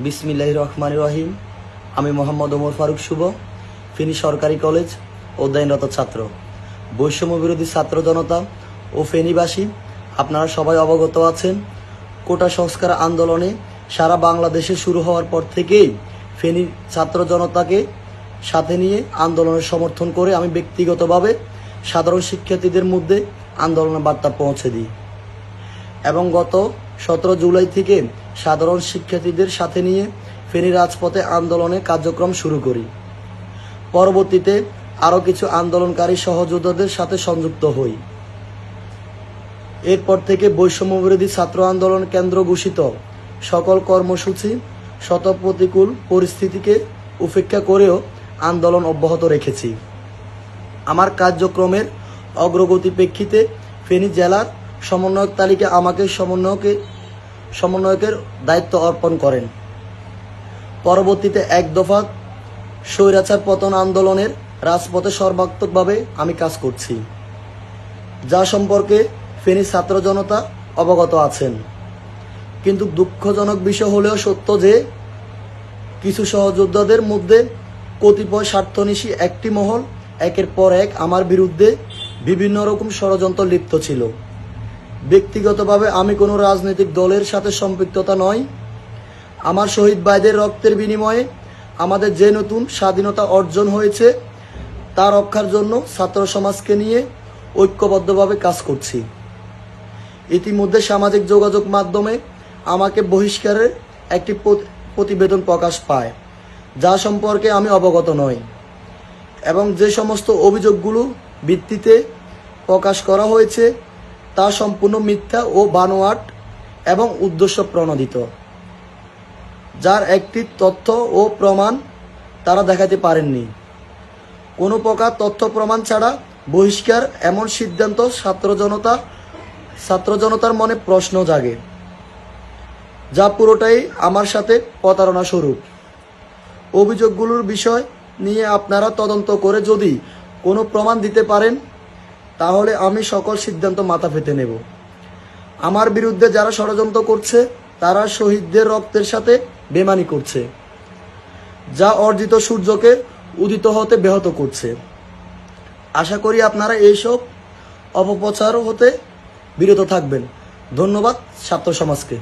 বিসমিল্লাহ রহমান রহিম। আমি মোহাম্মদ ওমর ফারুক শুভ, ফিনি সরকারি কলেজ, অধ্যয়নরত ছাত্র। বৈষম্য বিরোধী ছাত্র জনতা ও ফেনীবাসী, আপনারা সবাই অবগত আছেন, কোটা সংস্কার আন্দোলনে সারা বাংলাদেশে শুরু হওয়ার পর থেকেই ফেনী ছাত্র জনতাকে সাথে নিয়ে আন্দোলনের সমর্থন করে আমি ব্যক্তিগতভাবে সাধারণ শিক্ষার্থীদের মধ্যে আন্দোলনের বার্তা পৌঁছে দিই। এবং গত সতেরো জুলাই থেকে সাধারণ শিক্ষার্থীদের সাথে নিয়ে ফেনী রাজপথে আন্দোলনে কার্যক্রম শুরু করি। পরবর্তীতে আরও কিছু আন্দোলনকারী সহযোদ্ধাদের সাথে সংযুক্ত হই। এরপর থেকে বৈষম্য বিরোধী ছাত্র আন্দোলন কেন্দ্র ঘোষিত। সকল কর্মসূচি শত প্রতিকূল পরিস্থিতিকে উপেক্ষা করেও আন্দোলন অব্যাহত রেখেছি। আমার কার্যক্রমের অগ্রগতি প্রেক্ষিতে ফেনী জেলার সমন্বয়ক তালিকা আমাকে সমন্বয়কে সমন্বয়কের দায়িত্ব অর্পণ করেন। পরবর্তীতে এক দফা স্বৈরাচার পতন আন্দোলনের রাজপথে সর্বাত্মকভাবে আমি কাজ করছি, যা সম্পর্কে ফেনী ছাত্র জনতা অবগত আছেন। কিন্তু দুঃখজনক বিষয় হলেও সত্য যে, কিছু সহযোদ্ধাদের মধ্যে কতিপয় স্বার্থনিশী একটি মহল একের পর এক আমার বিরুদ্ধে বিভিন্ন রকম ষড়যন্ত্র লিপ্ত ছিল। ব্যক্তিগতভাবে আমি কোনো রাজনৈতিক দলের সাথে সম্পৃক্ততা নয়। আমার শহীদ ভাইদের রক্তের বিনিময়ে আমাদের যে নতুন স্বাধীনতা অর্জন হয়েছে, তা রক্ষার জন্য ছাত্র সমাজকে নিয়ে ঐক্যবদ্ধভাবে কাজ করছি। ইতিমধ্যে সামাজিক যোগাযোগ মাধ্যমে আমাকে বহিষ্কারের একটি প্রতিবেদন প্রকাশ পায়, যা সম্পর্কে আমি অবগত নই এবং যে সমস্ত অভিযোগগুলো ভিত্তিতে প্রকাশ করা হয়েছে তা সম্পূর্ণ মিথ্যা ও বানোয়াট এবং উদ্দেশ্য প্রণোদিত, যার একটি তথ্য ও প্রমাণ তারা দেখাতে পারেননি। কোনো প্রকার তথ্য প্রমাণ ছাড়া বহিষ্কার এমন সিদ্ধান্ত ছাত্র জনতা ছাত্র জনতার মনে প্রশ্ন জাগে, যা পুরোটাই আমার সাথে প্রতারণা স্বরূপ। অভিযোগগুলোর বিষয় নিয়ে আপনারা তদন্ত করে যদি কোনো প্রমাণ দিতে পারেন তাহলে আমি সকল সিদ্ধান্ত মাথা পেতে নেব। আমার বিরুদ্ধে যারা ষড়যন্ত্র করছে, তারা শহীদদের রক্তের সাথে বেমানি করছে, যা অর্জিত সূর্যকে উদিত হতে ব্যাহত করছে। আশা করি আপনারা এইসব অপপ্রচার হতে বিরত থাকবেন। ধন্যবাদ, ছাত্র সমাজকে।